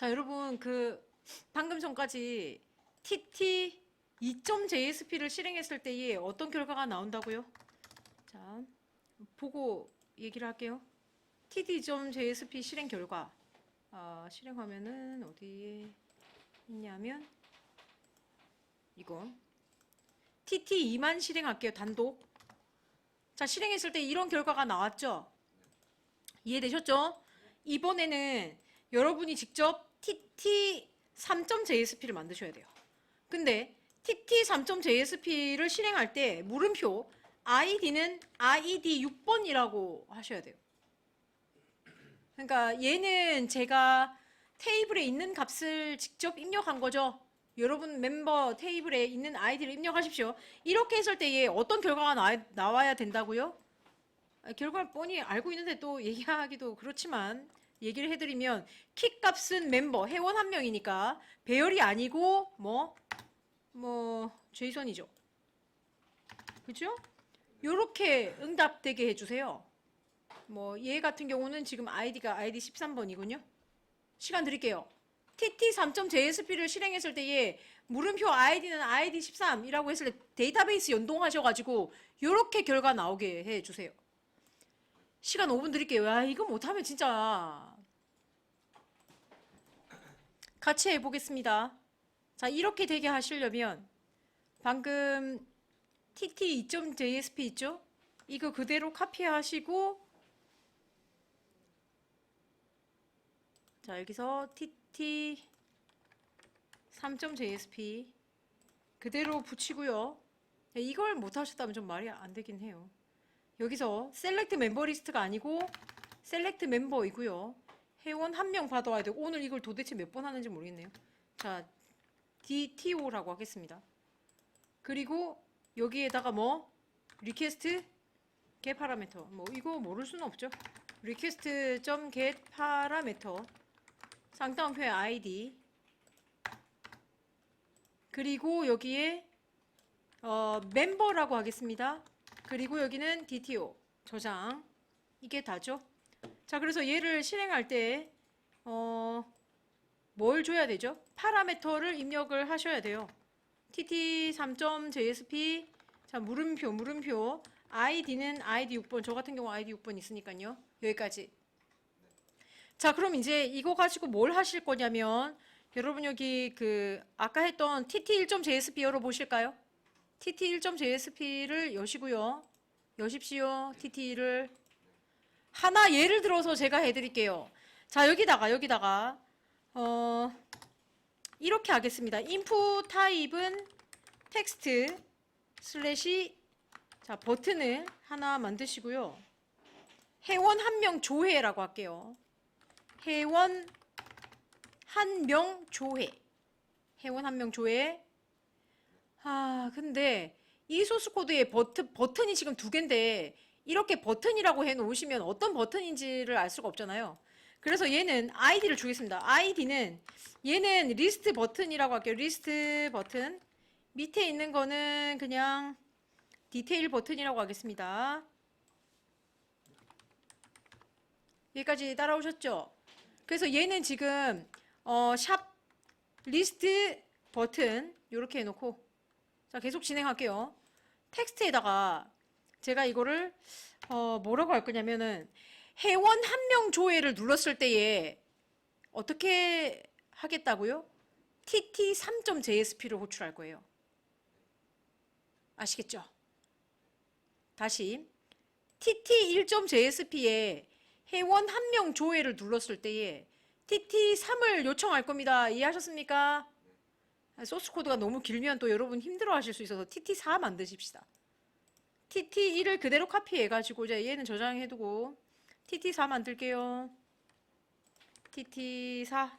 자, 여러분 그 방금 전까지 TT 2.jsp를 실행했을 때에 어떤 결과가 나온다고요? 자, 보고 얘기를 할게요. TT.jsp 실행 결과. 아, 실행 화면은 어디에 있냐면 이거 TT2만 실행할게요. 단독. 자, 실행했을 때 이런 결과가 나왔죠? 이해되셨죠? 이번에는 여러분이 직접 TT3.jsp를 만드셔야 돼요. 근데 TT3.jsp를 실행할 때 물음표 id는 id 6번이라고 하셔야 돼요. 그러니까 얘는 제가 테이블에 있는 값을 직접 입력한 거죠. 여러분 멤버 테이블에 있는 아이디를 입력하십시오. 이렇게 했을 때얘 어떤 결과가 나, 나와야 된다고요? 아, 결과를 뻔히 알고 있는데 또 얘기하기도 그렇지만 얘기를 해드리면 키 값은 멤버 회원 한 명이니까 배열이 아니고 뭐뭐 제이선이죠. 그죠? 요렇게 응답되게 해주세요. 뭐 얘 같은 경우는 지금 아이디가 아이디 13번이군요. 시간 드릴게요. TT3.JSP를 실행했을 때에 물음표 아이디는 아이디 13이라고 했을 때 데이터베이스 연동하셔가지고 요렇게 결과 나오게 해주세요. 시간 5분 드릴게요. 야, 이거 못하면 진짜. 같이 해보겠습니다. 자, 이렇게 되게 하시려면 방금 TT 2.jsp 있죠? 이거 그대로 카피하시고 자, 여기서 TT 3.jsp 그대로 붙이고요. 네, 이걸 못 하셨다면 좀 말이 안 되긴 해요. 여기서 셀렉트 멤버 리스트가 아니고 셀렉트 멤버이고요. 회원 한 명 받아와야 되고 오늘 이걸 도대체 몇 번 하는지 모르겠네요. 자, DTO라고 하겠습니다. 그리고 여기에다가 뭐 리퀘스트 get 파라미터 뭐 이거 모를 수는 없죠. 리퀘스트 점 get 파라미터 쌍따옴표의 ID 그리고 여기에 어, 멤버라고 하겠습니다. 그리고 여기는 DTO 저장 이게 다죠. 자 그래서 얘를 실행할 때 어, 뭘 줘야 되죠? 파라미터를 입력을 하셔야 돼요. tt3.jsp 자 물음표 물음표 id는 id 6번 저 같은 경우 id 6번 있으니까요. 여기까지. 자 그럼 이제 이거 가지고 뭘 하실 거냐면 여러분 여기 그 아까 했던 tt1.jsp 열어 보실까요? tt1.jsp를 여시고요. 여십시오. tt를 하나 예를 들어서 제가 해드릴게요. 자 여기다가 여기다가 어 이렇게 하겠습니다. input 타입은 텍스트 슬래시 자 버튼을 하나 만드시고요. 회원 한 명 조회라고 할게요. 회원 한 명 조회. 회원 한 명 조회. 아, 근데 이 소스 코드에 버튼, 버튼이 지금 두 개인데 이렇게 버튼이라고 해 놓으시면 어떤 버튼인지를 알 수가 없잖아요. 그래서 얘는 아이디를 주겠습니다. 아이디는 얘는 리스트 버튼이라고 할게요. 리스트 버튼. 밑에 있는 거는 그냥 디테일 버튼이라고 하겠습니다. 여기까지 따라오셨죠? 그래서 얘는 지금 어, 샵 리스트 버튼 이렇게 해놓고 자 계속 진행할게요. 텍스트에다가 제가 이거를 어, 뭐라고 할 거냐면은 회원 한 명 조회를 눌렀을 때에 어떻게 하겠다고요? tt3.jsp를 호출할 거예요. 아시겠죠? 다시 tt1.jsp에 회원 한 명 조회를 눌렀을 때에 tt3을 요청할 겁니다. 이해하셨습니까? 소스 코드가 너무 길면 또 여러분 힘들어 하실 수 있어서 tt4 만드십시다. Tt1을 그대로 카피해 가지고 이제 얘는 저장해 두고 tt4 만들게요. tt4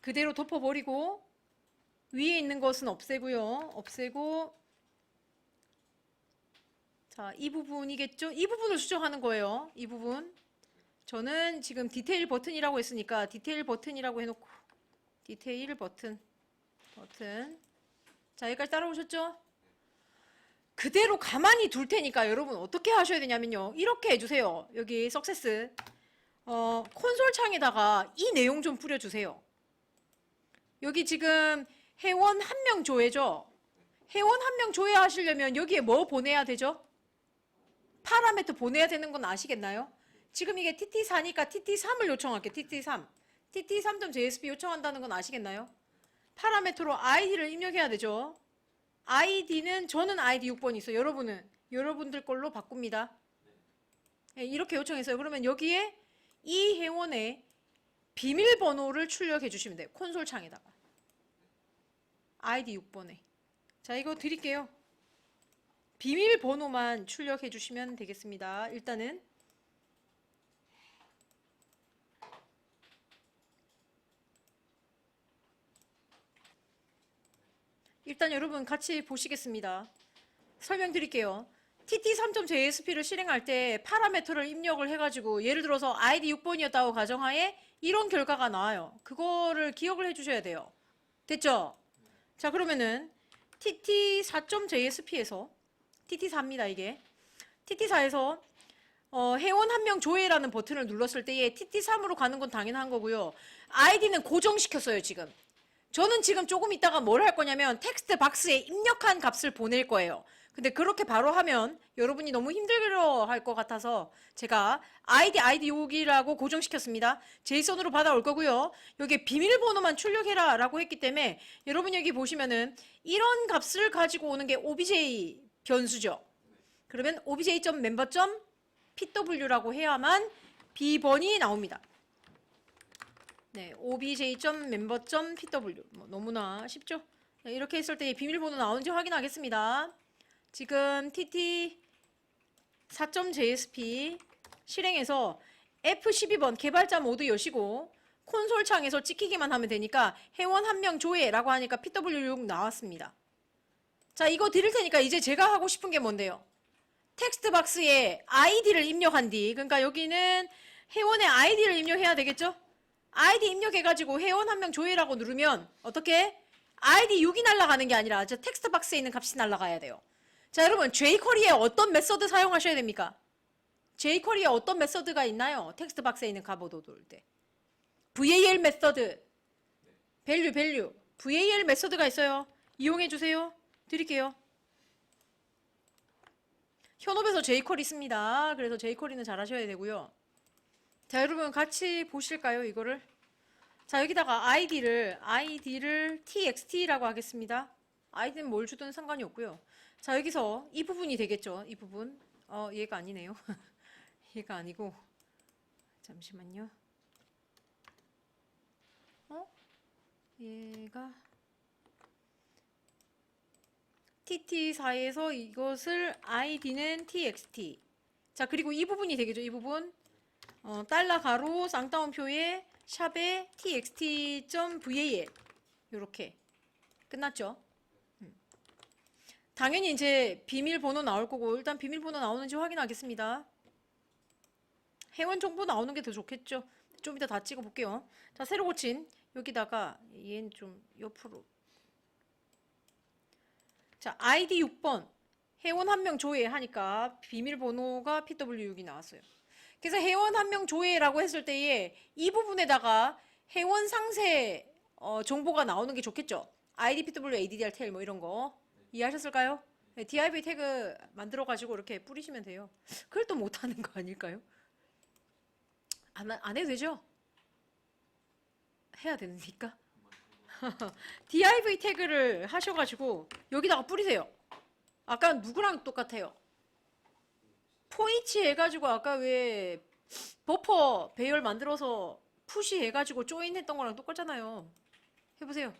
그대로 덮어 버리고 위에 있는 것은 없애고요. 없애고 자, 이 부분이겠죠? 이 부분을 수정하는 거예요. 이 부분. 저는 지금 디테일 버튼이라고 했으니까 디테일 버튼이라고 해놓고 디테일 버튼 버튼 자 여기까지 따라오셨죠? 그대로 가만히 둘 테니까 여러분 어떻게 하셔야 되냐면요 이렇게 해주세요 여기 석세스 어, 콘솔 창에다가 이 내용 좀 뿌려주세요. 여기 지금 회원 한 명 조회죠? 회원 한 명 조회하시려면 여기에 뭐 보내야 되죠? 파라메터 보내야 되는 건 아시겠나요? 지금 이게 TT4니까 TT3을 요청할게요. TT3. TT3.jsp 요청한다는 건 아시겠나요? 파라메터로 아이디를 입력해야 되죠. 아이디는 저는 아이디 6번 있어요. 여러분은 여러분들 걸로 바꿉니다. 네, 이렇게 요청했어요. 그러면 여기에 이 회원의 비밀번호를 출력해 주시면 돼요. 콘솔 창에다가. 아이디 6번에. 자, 이거 드릴게요. 비밀번호만 출력해 주시면 되겠습니다. 일단은 일단 여러분 같이 보시겠습니다. 설명드릴게요. TT3.jsp를 실행할 때 파라메터를 입력을 해가지고 예를 들어서 ID 6번이었다고 가정하에 이런 결과가 나와요. 그거를 기억을 해주셔야 돼요. 됐죠? 자 그러면은 TT4.jsp에서 TT4입니다 이게 TT4에서 어, 회원 한 명 조회라는 버튼을 눌렀을 때에 TT3으로 가는 건 당연한 거고요. 아이디는 고정시켰어요 지금. 저는 지금 조금 있다가 뭘 할 거냐면 텍스트 박스에 입력한 값을 보낼 거예요. 근데 그렇게 바로 하면 여러분이 너무 힘들어 할 것 같아서 제가 아이디 아이디 6이라고 고정시켰습니다. 제이선으로 받아올 거고요. 여기에 비밀번호만 출력해라 라고 했기 때문에 여러분 여기 보시면은 이런 값을 가지고 오는 게 obj 변수죠. 그러면 obj.member.pw라고 해야만 비번이 나옵니다. 네, obj.member.pw 뭐 너무나 쉽죠? 네, 이렇게 했을 때 비밀번호 나오는지 확인하겠습니다. 지금 TT 4.jsp 실행해서 F12번 개발자 모드 여시고 콘솔 창에서 찍히기만 하면 되니까 회원 한 명 조회라고 하니까 PW6 나왔습니다. 자, 이거 드릴 테니까 이제 제가 하고 싶은 게 뭔데요? 텍스트 박스에 아이디를 입력한 뒤, 그러니까 여기는 회원의 아이디를 입력해야 되겠죠? 아이디 입력해가지고 회원 한 명 조회라고 누르면 어떻게? 아이디 6이 날아가는 게 아니라 저 텍스트 박스에 있는 값이 날아가야 돼요. 자, 여러분 jQuery에 어떤 메서드 사용하셔야 됩니까? jQuery에 어떤 메서드가 있나요? 텍스트 박스에 있는 값을 얻을 때. VAL 메서드, 밸류, 밸류. VAL 메서드가 있어요. 이용해 주세요. 드릴게요. 현업에서 jQuery 씁니다. 그래서 jQuery는 잘 하셔야 되고요. 자, 여러분 같이 보실까요, 이거를? 자, 여기다가 id를 id를 txt라고 하겠습니다. id는 뭘 주든 상관이 없고요. 자, 여기서 이 부분이 되겠죠. 이 부분. 어, 얘가 아니네요. 얘가 아니고 잠시만요. 어? 얘가 TT4에서 이것을 id는 txt. 자, 그리고 이 부분이 되겠죠. 이 부분. 어, 달러 가로 쌍따옴표에 샵에 txt.val 요렇게 끝났죠. 음. 당연히 이제 비밀번호 나올 거고 일단 비밀번호 나오는지 확인하겠습니다. 회원 정보 나오는 게 더 좋겠죠. 좀 이따 다 찍어 볼게요. 자, 새로 고친 여기다가 얘는 좀 옆으로 자, 아이디 6번 회원 한 명 조회 하니까 비밀번호가 PW6이 나왔어요. 그래서 회원 한 명 조회라고 했을 때에 이 부분에다가 회원 상세 어, 정보가 나오는 게 좋겠죠. ID, PW, ADDR, 텔뭐 이런 거 이해하셨을까요? 네, div 태그 만들어 가지고 이렇게 뿌리시면 돼요. 그걸 또 못하는 거 아닐까요? 안, 안 해도 되죠? 해야 되니까. div 태그를 하셔가지고 여기다가 뿌리세요. 아까 누구랑 똑같아요? 포이치 해가지고 아까 왜 버퍼 배열 만들어서 푸시 해가지고 조인 했던 거랑 똑같잖아요. 해보세요.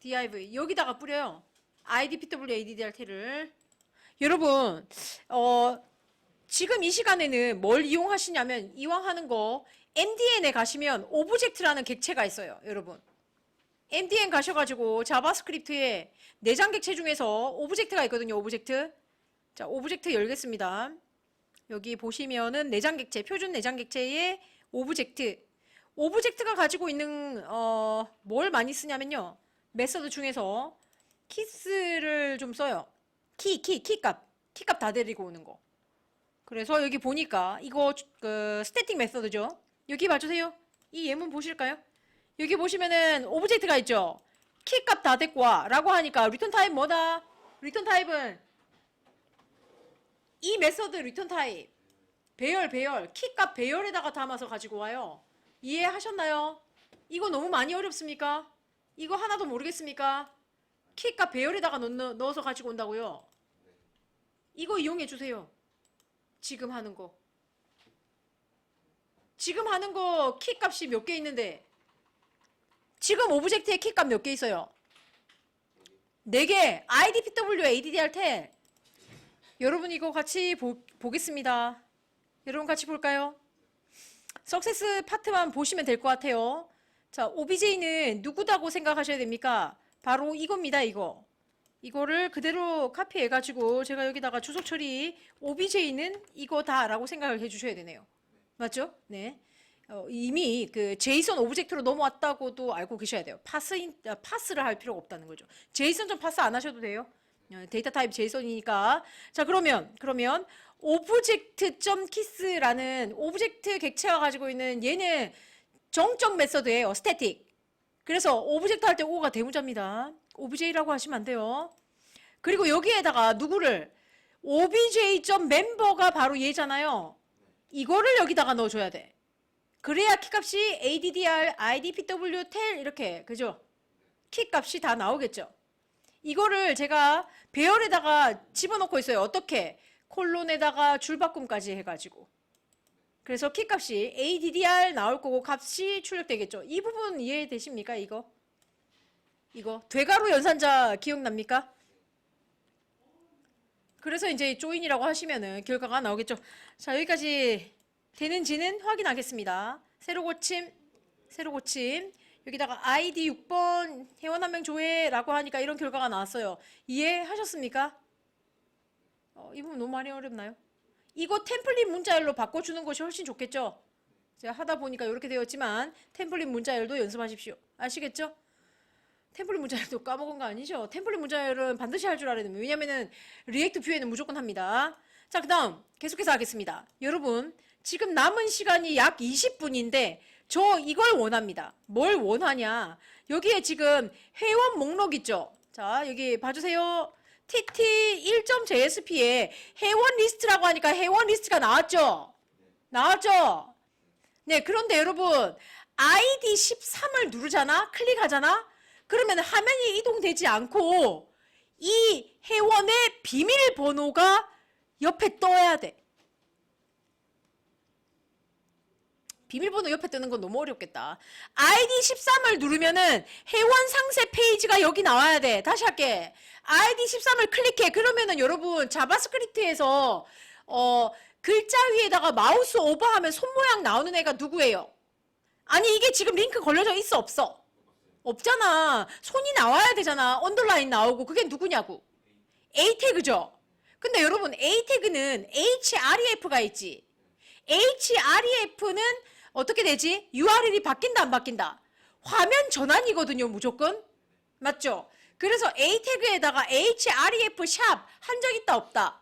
div 여기다가 뿌려요. id pw addr 텔을 여러분 어 지금 이 시간에는 뭘 이용하시냐면 이왕 하는 거 MDN에 가시면 오브젝트라는 객체가 있어요, 여러분. MDN 가셔가지고 자바스크립트에 내장 객체 중에서 오브젝트가 있거든요, 오브젝트. 자, 오브젝트 열겠습니다. 여기 보시면은 내장 객체, 표준 내장 객체의 오브젝트. 오브젝트가 가지고 있는 어, 뭘 많이 쓰냐면요. 메서드 중에서 키스를 좀 써요. 키, 키, 키값. 키값 다 데리고 오는 거. 그래서 여기 보니까 이거 그 스태틱 메서드죠. 여기 봐주세요. 이 예문 보실까요? 여기 보시면은 오브젝트가 있죠. 키값 다 됐고 와 라고 하니까 리턴 타입 뭐다? 리턴 타입은 이 메서드 리턴 타입 배열 배열 키값 배열에다가 담아서 가지고 와요. 이해하셨나요? 이거 너무 많이 어렵습니까? 이거 하나도 모르겠습니까? 키값 배열에다가 넣, 넣어서 가지고 온다고요. 이거 이용해 주세요. 지금 하는 거. 지금 하는 거 키값이 몇 개 있는데 지금 오브젝트에 키값 몇 개 있어요? 4개. IDPW, ADDR 텔. 여러분 이거 같이 보, 보겠습니다. 여러분 같이 볼까요? 석세스 파트만 보시면 될 것 같아요. 자, OBJ는 누구다고 생각하셔야 됩니까? 바로 이겁니다, 이거. 이거를 그대로 카피해가지고 제가 여기다가 주소 처리 OBJ는 이거다라고 생각을 해주셔야 되네요. 맞죠? 네. 어, 이미 그 제이선 오브젝트로 넘어왔다고도 알고 계셔야 돼요. 파스인, 아, 파스를 할 필요가 없다는 거죠. 제이선 좀 파스 안 하셔도 돼요. 어, 데이터 타입 제이선이니까. 자, 그러면, 그러면 오브젝트.키스라는 오브젝트 객체가 가지고 있는 얘는 정적 메서드예요. 스태틱. 그래서 오브젝트 할 때 O가 대문자입니다. OBJ라고 하시면 안 돼요. 그리고 여기에다가 누구를 obj.member가 바로 얘잖아요. 이거를 여기다가 넣어줘야 돼. 그래야 키값이 ADDR, IDPW, 텔 이렇게 그죠? 키값이 다 나오겠죠. 이거를 제가 배열에다가 집어넣고 있어요. 어떻게? 콜론에다가 줄바꿈까지 해가지고. 그래서 키값이 ADDR 나올 거고 값이 출력되겠죠. 이 부분 이해되십니까? 이거? 이거 되가로 연산자 기억납니까? 그래서 이제 조인이라고 하시면은 결과가 나오겠죠. 자, 여기까지 되는지는 확인하겠습니다. 새로 고침, 새로 고침. 여기다가 아이디 6번 회원 한 명 조회라고 하니까 이런 결과가 나왔어요. 이해하셨습니까? 어, 이 부분 너무 많이 어렵나요? 이거 템플릿 문자열로 바꿔주는 것이 훨씬 좋겠죠? 제가 하다 보니까 이렇게 되었지만 템플릿 문자열도 연습하십시오. 아시겠죠? 템플릿 문자열도 까먹은 거 아니죠? 템플릿 문자열은 반드시 할 줄 알아야 됩니다. 왜냐면은 리액트 뷰에는 무조건 합니다. 자, 그 다음 계속해서 하겠습니다. 여러분, 지금 남은 시간이 약 20분인데 저 이걸 원합니다. 뭘 원하냐? 여기에 지금 회원 목록 있죠? 자, 여기 봐주세요. TT 1.jsp에 회원 리스트라고 하니까 회원 리스트가 나왔죠? 나왔죠? 네, 그런데 여러분, ID 13을 누르잖아? 클릭하잖아? 그러면 화면이 이동되지 않고 이 회원의 비밀번호가 옆에 떠야 돼. 비밀번호 옆에 뜨는 건 너무 어렵겠다. ID 13을 누르면은 회원 상세 페이지가 여기 나와야 돼. 다시 할게. ID 13을 클릭해. 그러면은 여러분 자바스크립트에서 어 글자 위에다가 마우스 오버하면 손 모양 나오는 애가 누구예요? 아니 이게 지금 링크 걸려져 있어 없어? 없잖아. 손이 나와야 되잖아. 언더라인 나오고 그게 누구냐고. A 태그죠. 근데 여러분 A 태그는 href가 있지. href는 어떻게 되지? URL이 바뀐다 안 바뀐다? 화면 전환이거든요, 무조건. 맞죠? 그래서 A 태그에다가 href 샵 한 적 있다 없다.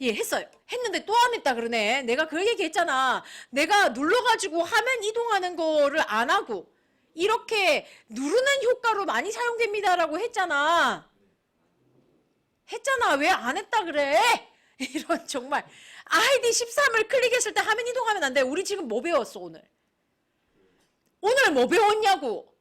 예, 했어요. 했는데 또 안 했다 그러네. 내가 그 얘기 했잖아. 내가 눌러가지고 화면 이동하는 거를 안 하고 이렇게 누르는 효과로 많이 사용됩니다라고 했잖아. 했잖아. 왜 안 했다 그래? 이런 정말 아이디 13을 클릭했을 때 화면 이동하면 안 돼. 우리 지금 뭐 배웠어 오늘? 오늘 뭐 배웠냐고?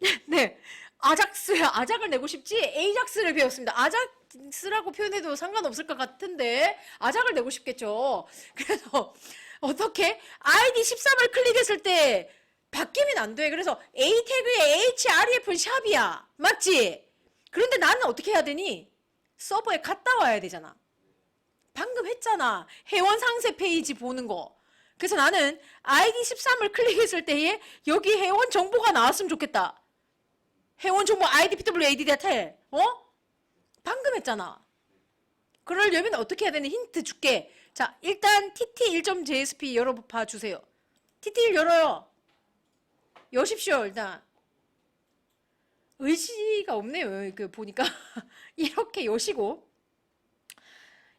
네, 아작스야. 아작을 내고 싶지? 에이작스를 배웠습니다. 아작스라고 표현해도 상관없을 것 같은데 아작을 내고 싶겠죠. 그래서 어떻게 아이디 13을 클릭했을 때 바뀌면 안 돼. 그래서 A 태그에 href 샵이야. 맞지? 그런데 나는 어떻게 해야 되니? 서버에 갔다 와야 되잖아. 방금 했잖아. 회원 상세 페이지 보는 거. 그래서 나는 아이디 13을 클릭했을 때에 여기 회원 정보가 나왔으면 좋겠다. 회원 정보 아이디 PW AD 텔. 어? 방금 했잖아. 그러려면 어떻게 해야 되는 힌트 줄게. 자, 일단 TT1.jsp 열어봐 주세요. TT를 열어요. 여십시오, 일단. 의지가 없네요. 그 보니까 이렇게 여시고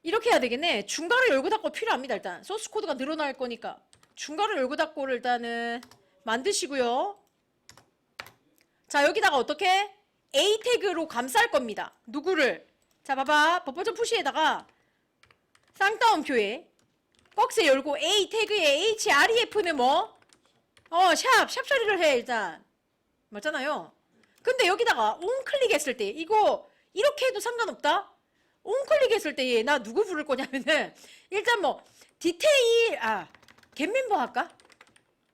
이렇게 해야 되겠네. 중괄호 열고 닫고 필요합니다. 일단 소스 코드가 늘어날 거니까 중괄호 열고 닫고를 일단은 만드시고요. 자 여기다가 어떻게 A 태그로 감쌀 겁니다. 누구를? 자 봐봐 버퍼전 푸시에다가 쌍따옴표에 박스 열고 A 태그에 href는 뭐? 어, 샵, 샵 처리를 해, 일단. 맞잖아요. 근데 여기다가 온 클릭 했을 때, 이거, 이렇게 해도 상관없다? 온클릭 했을 때, 얘, 나 누구 부를 거냐면은, 일단 뭐, 디테일, 아, 겟멤버 할까?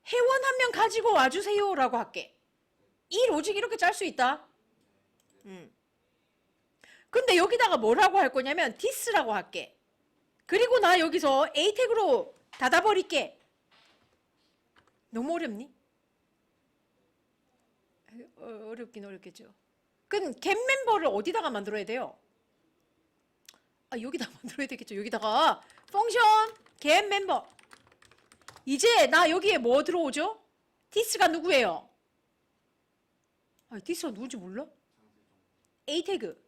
회원 한 명 가지고 와주세요. 라고 할게. 이 로직 이렇게 짤 수 있다? 음. 근데 여기다가 뭐라고 할 거냐면, 디스라고 할게. 그리고 나 여기서 A 태그로 닫아버릴게. 너무 어렵니? 어, 어렵긴 어렵겠죠. 그럼 겟 멤버를 어디다가 만들어야 돼요? 아 여기다 만들어야 되겠죠. 여기다가 펑션 겟 멤버. 이제 나 여기에 뭐 들어오죠? 디스가 누구예요? 아 디스가 누군지 몰라? A 태그.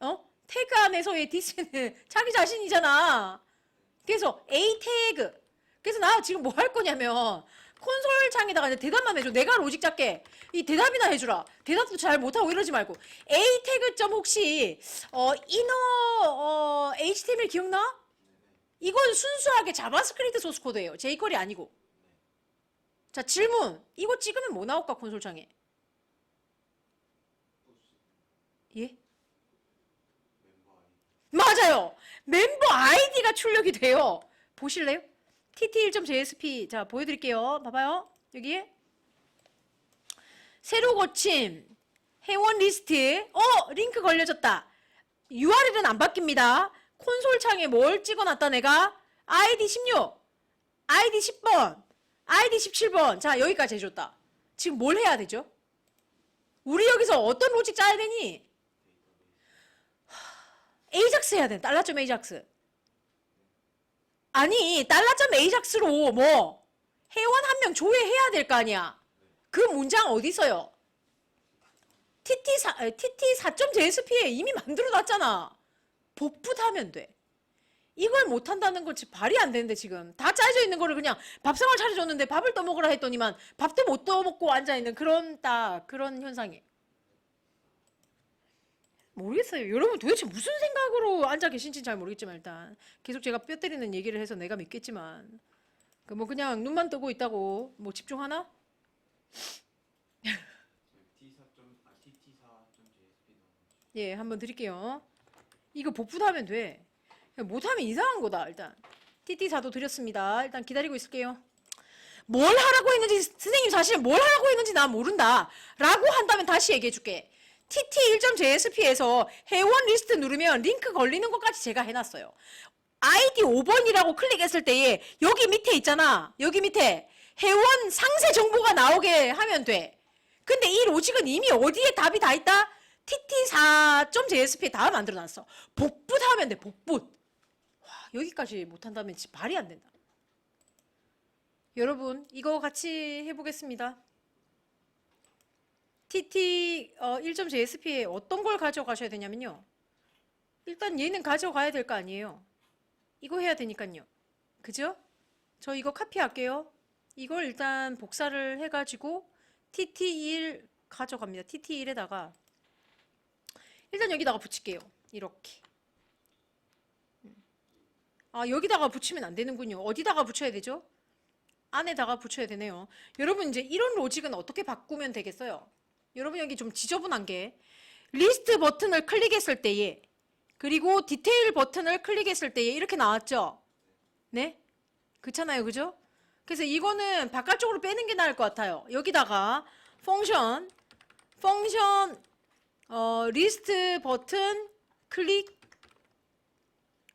어? 태그 안에서의 디스는 자기 자신이잖아. 그래서 A 태그. 그래서 나 지금 뭐 할 거냐면 콘솔 창에다가 이제 대답만 해줘. 내가 로직 잡게. 이 대답이나 해주라. 대답도 잘 못하고 이러지 말고. A 태그 점 혹시 어 이너 어 HTML 기억나? 이건 순수하게 자바스크립트 소스 코드예요. jQuery 아니고. 자 질문. 이거 찍으면 뭐 나올까 콘솔 창에? 예? 맞아요. 멤버 아이디가 출력이 돼요. 보실래요? tt1.jsp 자 보여드릴게요. 봐봐요. 여기에 새로 고침 회원 리스트 어 링크 걸려졌다. URL은 안 바뀝니다. 콘솔 창에 뭘 찍어놨다 내가 아이디 16 아이디 10번 아이디 17번 자 여기까지 해줬다. 지금 뭘 해야 되죠? 우리 여기서 어떤 로직 짜야 되니? 에이작스 해야 돼. 달러점 에이작스. 아니, 달러점 에이작스로 뭐 회원 한 명 조회해야 될 거 아니야. 그 문장 어디 있어요? TT 4 TT 4.jsp에 이미 만들어 놨잖아. 복붙 하면 돼. 이걸 못 한다는 건 발이 안 되는데 지금 다 짜져 있는 거를 그냥 밥상을 차려줬는데 밥을 떠먹으라 했더니만 밥도 못 떠먹고 앉아 있는 그런 딱 그런 현상이에요. 모르겠어요. 여러분 도대체 무슨 생각으로 앉아 계신지 잘 모르겠지만 일단 계속 제가 뼈 때리는 얘기를 해서 내가 믿겠지만 그 뭐 그냥 눈만 뜨고 있다고 뭐 집중하나? 예, 한번 드릴게요. 이거 복붙하면 돼. 못하면 이상한 거다 일단. TT4도 드렸습니다. 일단 기다리고 있을게요. 뭘 하라고 했는지 선생님 사실 뭘 하라고 했는지 난 모른다. 라고 한다면 다시 얘기해 줄게. TT1.JSP에서 회원 리스트 누르면 링크 걸리는 것까지 제가 해놨어요. 아이디 5번이라고 클릭했을 때에 여기 밑에 있잖아. 여기 밑에 회원 상세 정보가 나오게 하면 돼. 근데 이 로직은 이미 어디에 답이 다 있다? TT4.JSP에 다 만들어놨어. 복붙 하면 돼. 복붙. 와, 여기까지 못한다면 말이 안 된다. 여러분 이거 같이 해보겠습니다. TT 어, 1.jsp에 어떤 걸 가져가셔야 되냐면요. 일단 얘는 가져가야 될 거 아니에요. 이거 해야 되니까요. 그죠? 저 이거 카피할게요. 이걸 일단 복사를 해가지고 TT1 가져갑니다. TT1에다가 일단 여기다가 붙일게요. 이렇게. 음. 아 여기다가 붙이면 안 되는군요. 어디다가 붙여야 되죠? 안에다가 붙여야 되네요. 여러분 이제 이런 로직은 어떻게 바꾸면 되겠어요? 여러분 여기 좀 지저분한 게 리스트 버튼을 클릭했을 때에 그리고 디테일 버튼을 클릭했을 때에 이렇게 나왔죠? 네? 그렇잖아요. 그죠? 그래서 이거는 바깥쪽으로 빼는 게 나을 것 같아요. 여기다가 펑션 펑션 어, 리스트 버튼 클릭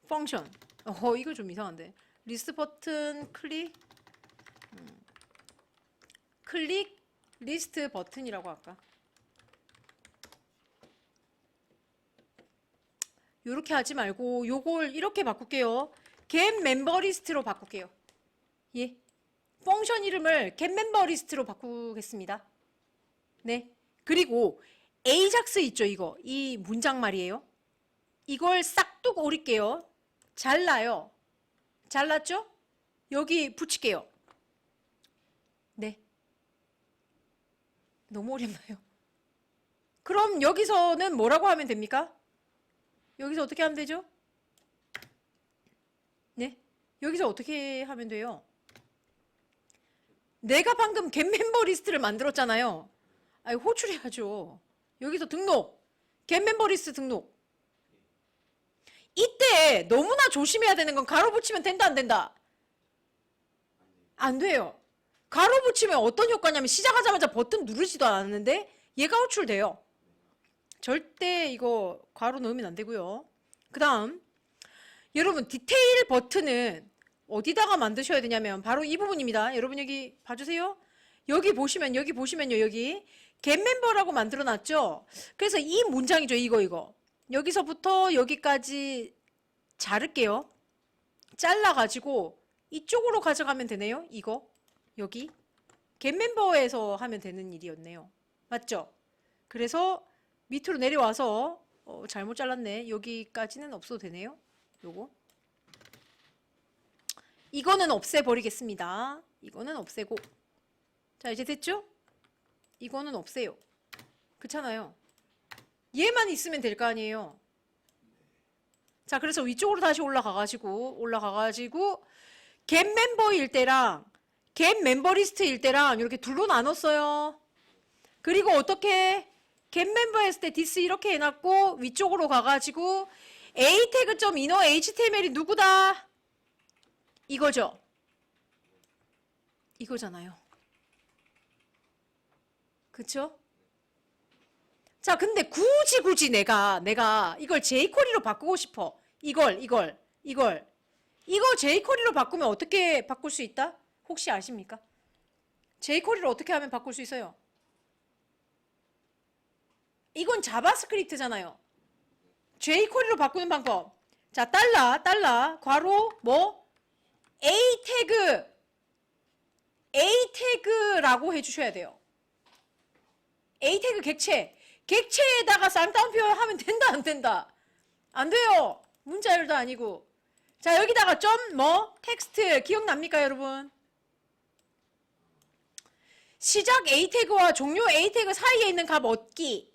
펑션 어 이거 좀 이상한데 리스트 버튼 클릭 음, 클릭 리스트 버튼이라고 할까? 요렇게 하지 말고 요걸 이렇게 바꿀게요. 겟 멤버 리스트로 바꿀게요. 예. 펑션 이름을 겟 멤버 리스트로 바꾸겠습니다. 네. 그리고 에이작스 있죠, 이거. 이 문장 말이에요. 이걸 싹둑 오릴게요. 잘라요. 잘랐죠? 여기 붙일게요. 네. 너무 어렵나요? 그럼 여기서는 뭐라고 하면 됩니까? 여기서 어떻게 하면 되죠? 네. 여기서 어떻게 하면 돼요? 내가 방금 겟 멤버 리스트를 만들었잖아요. 아니, 호출해야죠. 여기서 등록. 겟 멤버 리스트 등록. 이때 너무나 조심해야 되는 건 가로 붙이면 된다 안 된다? 안 돼요. 가로 붙이면 어떤 효과냐면 시작하자마자 버튼 누르지도 않았는데 얘가 호출돼요. 절대 이거 괄호 넣으면 안 되고요. 그 다음 여러분 디테일 버튼은 어디다가 만드셔야 되냐면 바로 이 부분입니다. 여러분 여기 봐주세요. 여기 보시면 여기 보시면요 여기 겟 멤버라고 만들어 놨죠. 그래서 이 문장이죠 이거 이거 여기서부터 여기까지 자를게요. 잘라 가지고 이쪽으로 가져가면 되네요. 이거 여기 겟 멤버에서 하면 되는 일이었네요. 맞죠? 그래서 밑으로 내려와서 어, 잘못 잘랐네. 여기까지는 없어도 되네요. 요거 이거는 없애버리겠습니다. 이거는 없애고 자 이제 됐죠? 이거는 없애요. 그렇잖아요. 얘만 있으면 될 거 아니에요. 자 그래서 위쪽으로 다시 올라가가지고 올라가가지고 겟 멤버일 때랑 겟 멤버 리스트일 때랑 이렇게 둘로 나눴어요. 그리고 어떻게 겟 멤버 했을 때 디스 이렇게 해놨고 위쪽으로 가가지고 a 태그 점 인어 html이 누구다? 이거죠. 이거잖아요. 그쵸? 자, 근데 굳이 굳이 내가 내가 이걸 jQuery로 바꾸고 싶어. 이걸 이걸 이걸 이거 jQuery로 바꾸면 어떻게 바꿀 수 있다? 혹시 아십니까? jQuery로 어떻게 하면 바꿀 수 있어요? 이건 자바스크립트잖아요. jQuery로 바꾸는 방법. 자, 달러, 달러, 괄호, 뭐? A 태그, A 태그라고 해주셔야 돼요. A 태그 객체. 객체에다가 쌍따옴표 하면 된다, 안 된다? 안 돼요. 문자열도 아니고. 자, 여기다가 점, 뭐? 텍스트. 기억납니까, 여러분? 시작 A 태그와 종료 A 태그 사이에 있는 값 얻기.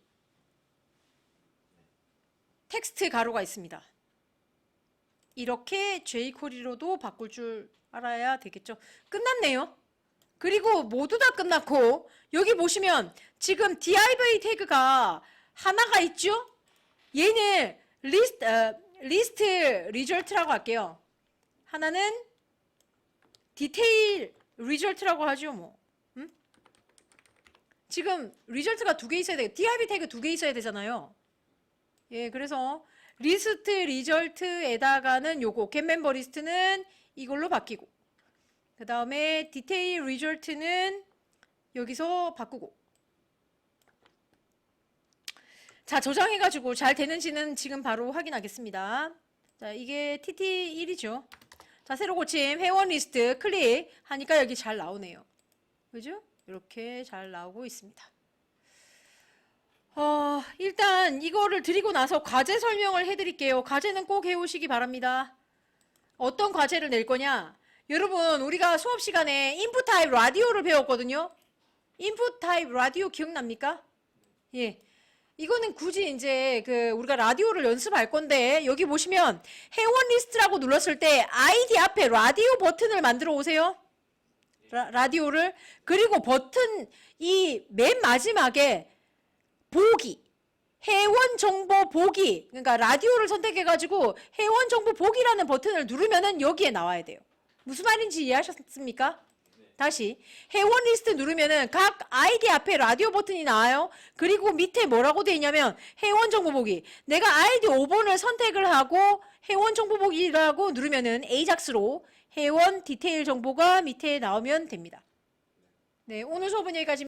텍스트 가로가 있습니다. 이렇게 jQuery로도 바꿀 줄 알아야 되겠죠. 끝났네요. 그리고 모두 다 끝났고 여기 보시면 지금 div 태그가 하나가 있죠. 얘는 리스트 어, 리스트 리절트라고 할게요. 하나는 디테일 리절트라고 하죠, 뭐. 음? 지금 리절트가 두 개 있어야 돼. div 태그 두 개 있어야 되잖아요. 예, 그래서 리스트 리절트에다가는 요거 겟 멤버 리스트는 이걸로 바뀌고 그 다음에 디테일 리절트는 여기서 바꾸고. 자 저장해가지고 잘 되는지는 지금 바로 확인하겠습니다. 자 이게 TT1이죠. 자 새로 고침 회원 리스트 클릭 하니까 여기 잘 나오네요. 그죠? 이렇게 잘 나오고 있습니다 어, 일단 이거를 드리고 나서 과제 설명을 해드릴게요. 과제는 꼭 해오시기 바랍니다. 어떤 과제를 낼 거냐? 여러분, 우리가 수업 시간에 인풋 타입 라디오를 배웠거든요. 인풋 타입 라디오 기억납니까? 예. 이거는 굳이 이제 그 우리가 라디오를 연습할 건데 여기 보시면 회원 리스트라고 눌렀을 때 아이디 앞에 라디오 버튼을 만들어 오세요. 라, 라디오를 그리고 버튼 이 맨 마지막에 보기 회원 정보 보기 그러니까 라디오를 선택해 가지고 회원 정보 보기라는 버튼을 누르면은 여기에 나와야 돼요. 무슨 말인지 이해하셨습니까? 다시 회원 리스트 누르면은 각 아이디 앞에 라디오 버튼이 나와요. 그리고 밑에 뭐라고 돼 있냐면 회원 정보 보기. 내가 아이디 5번을 선택을 하고 회원 정보 보기라고 누르면은 에이작스로 회원 디테일 정보가 밑에 나오면 됩니다. 네, 오늘 수업은 여기까지.